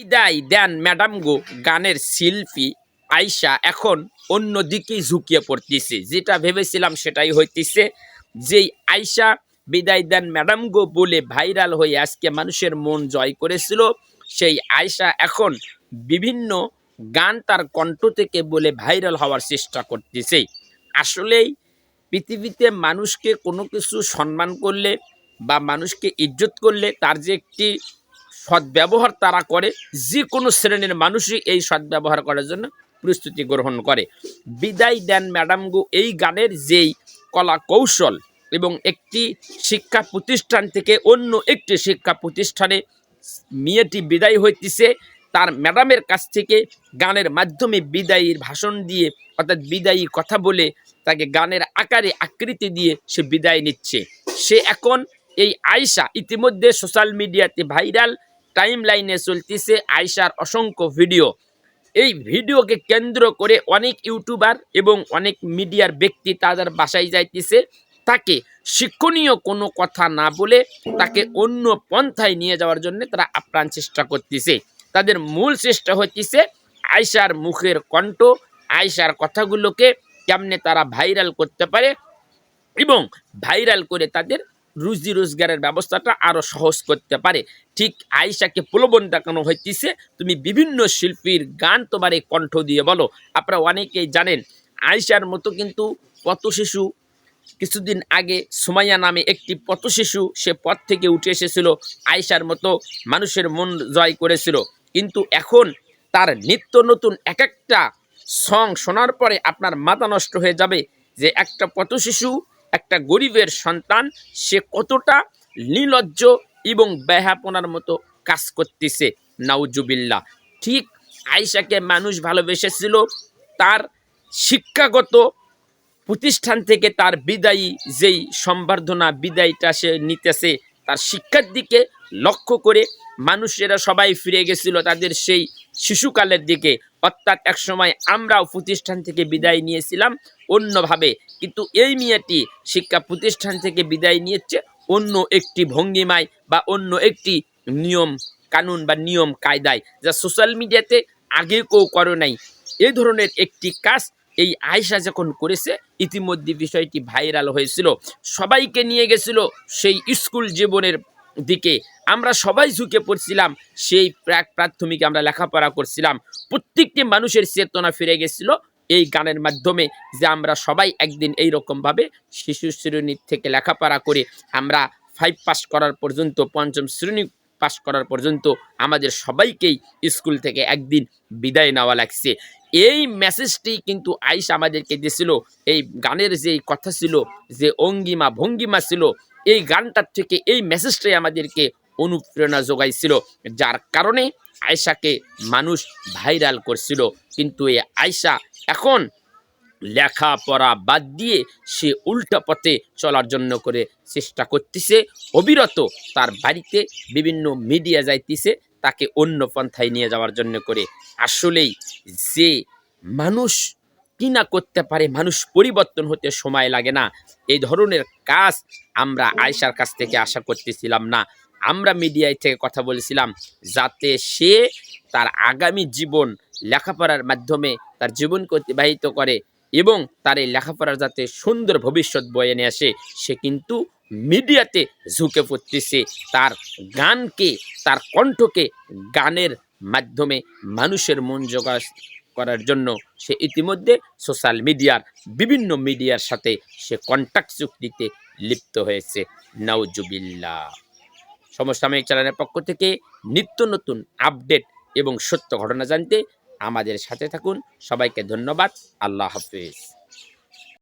বিদায় দেন ম্যাডাম গো, গানের শিল্পী আয়শা এখন অন্যদিকেই ঝুঁকিয়ে পড়তেছে। যেটা ভেবেছিলাম সেটাই হইতেছে। যেই আয়শা বিদায় দেন ম্যাডাম গো বলে ভাইরাল হয়ে আজকে মানুষের মন জয় করেছিল, সেই আয়শা এখন বিভিন্ন গান তার কণ্ঠ থেকে বলে ভাইরাল হওয়ার চেষ্টা করতেছে। আসলেই পৃথিবীতে মানুষকে কোনো কিছু সম্মান করলে বা মানুষকে ইজ্জত করলে তার যে একটি সদ্ব্যবহার তারা করে যে কোনো শ্রেণির মানুষই এই সদ্ব্যবহার করার জন্য প্রস্তুতি গ্রহণ করে। বিদায় দেন ম্যাডাম গো এই গানের যেই কলা কৌশল এবং একটি শিক্ষা প্রতিষ্ঠান থেকে অন্য একটি শিক্ষা প্রতিষ্ঠানে মেয়েটি বিদায় হইতেছে, তার ম্যাডামের কাছ থেকে গানের মাধ্যমে বিদায়ীর ভাষণ দিয়ে, অর্থাৎ বিদায়ী কথা বলে তাকে গানের আকারে আকৃতি দিয়ে সে বিদায় নিচ্ছে। সে এখন এই আয়শা ইতিমধ্যে সোশ্যাল মিডিয়াতে ভাইরাল টাইম লাইনে চলতেছে আয়শার অসংখ্য ভিডিও এই ভিডিওকে কেন্দ্র করে অনেক ইউটিউবার এবং অনেক মিডিয়ার ব্যক্তি তাদের বাসায় যাইতেছে। তাকে শিক্ষণীয় কোনো কথা না বলে তাকে অন্য পন্থায় নিয়ে যাওয়ার জন্য তারা আপ্রাণ চেষ্টা করতেছে। তাদের মূল চেষ্টা হচ্ছে আয়শার মুখের কণ্ঠ, আয়শার কথাগুলোকে কেমনে তারা ভাইরাল করতে পারে এবং ভাইরাল করে তাদের রুজি রোজগারের ব্যবস্থাটা আরও সহজ করতে পারে। ঠিক আয়শাকে প্রলোভন দেখানো হইতেছে। তুমি বিভিন্ন শিল্পীর গান তোমার এই কণ্ঠ দিয়ে বলো। আপনারা অনেকেই জানেন, আয়শার মতো কিন্তু পথ শিশু কিছুদিন আগে সুমাইয়া নামে একটি পথ শিশু সে পথ থেকে উঠে এসেছিল, আয়শার মতো মানুষের মন জয় করেছিল। কিন্তু এখন তার নিত্য নতুন এক একটা সং শোনার পরে আপনার মাথা নষ্ট হয়ে যাবে যে একটা পথ শিশু একটা গরিবের সন্তান, সে কতটা নির্লজ্জ এবং ব্যাহাপনার মতো কাজ করতেছে। নাউজুবিল্লা ঠিক আয়শাকে মানুষ ভালোবেসেছিল, তার শিক্ষাগত প্রতিষ্ঠান থেকে তার বিদায়ী যেই সম্বর্ধনা বিদায়টা সে নিতেছে, তার শিক্ষার দিকে লক্ষ্য করে মানুষেরা সবাই ফিরে গেছিল তাদের সেই শিশুকালের দিকে। অর্থাৎ একসময় আমরাও প্রতিষ্ঠান থেকে বিদায় নিয়েছিলাম অন্যভাবে। কিন্তু এই মেয়েটি শিক্ষা প্রতিষ্ঠান থেকে বিদায় নিয়েছে অন্য একটি ভঙ্গিমায় বা অন্য একটি নিয়ম কানুন বা নিয়ম কায়দায় যা সোশ্যাল মিডিয়াতে আগে কেউ করে নাই। এই ধরনের একটি কাজ এই আয়সা যখন করেছে, ইতিমধ্যে বিষয়টি ভাইরাল হয়েছিল। সবাইকে নিয়ে গেছিল সেই স্কুল জীবনের দিকে আমরা সবাই ঝুঁকে পড়ছিলাম, সেই প্রাক প্রাথমিকে আমরা লেখাপড়া করছিলাম। প্রত্যেকটি মানুষের চেতনা ফিরে গেছিল এই গানের মাধ্যমে যে আমরা সবাই একদিন এই রকমভাবে শিশু শ্রেণির থেকে লেখাপড়া করে আমরা ফাইভ পাস করার পর্যন্ত, পঞ্চম শ্রেণি পাস করার পর্যন্ত আমাদের সবাইকেই স্কুল থেকে একদিন বিদায় নেওয়া লাগছে। এই মেসেজটি কিন্তু আইস আমাদেরকে দিয়েছিল, এই গানের যে কথা ছিল, যে অঙ্গিমা ভঙ্গিমা ছিল এই গানটার থেকে, এই মেসেজটাই আমাদেরকে অনুপ্রেরণা যোগাইছিল, যার কারণে আয়শাকে মানুষ ভাইরাল করছিল। কিন্তু এই আয়শা এখন লেখাপড়া বাদ দিয়ে সে উল্টা পথে চলার জন্য করে চেষ্টা করতেছে। অবিরত তার বাড়িতে বিভিন্ন মিডিয়া যাইতেছে, তাকে অন্য পন্থায় নিয়ে যাওয়ার জন্য করে। আসলেই যে মানুষ কি না করতে পারে, মানুষ পরিবর্তন হতে সময় লাগে না। এই ধরনের কাজ আমরা আয়সার কাছ থেকে আশা করতেছিলাম না। আমরা মিডিয়ায় থেকে কথা বলেছিলাম যাতে সে তার আগামী জীবন লেখাপড়ার মাধ্যমে তার জীবনকে অতিবাহিত করে এবং তার এই লেখাপড়ার যাতে সুন্দর ভবিষ্যৎ বয়ে নিয়ে আসে, সে কিন্তু মিডিয়াতে ঝুঁকে পড়তেছে। তার গানকে, তার কণ্ঠকে গানের মাধ্যমে মানুষের মন জোগা করার জন্য সে ইতিমধ্যে সোশ্যাল মিডিয়ার বিভিন্ন মিডিয়ার সাথে সে কন্ট্যাক্ট চুক্তিতে লিপ্ত হয়েছে। নাউজুবিল্লা সমসাময়িক চ্যানেলের পক্ষ থেকে নিত্য নতুন আপডেট এবং সত্য ঘটনা জানতে আমাদের সাথে থাকুন। সবাইকে ধন্যবাদ। আল্লাহ হাফিজ।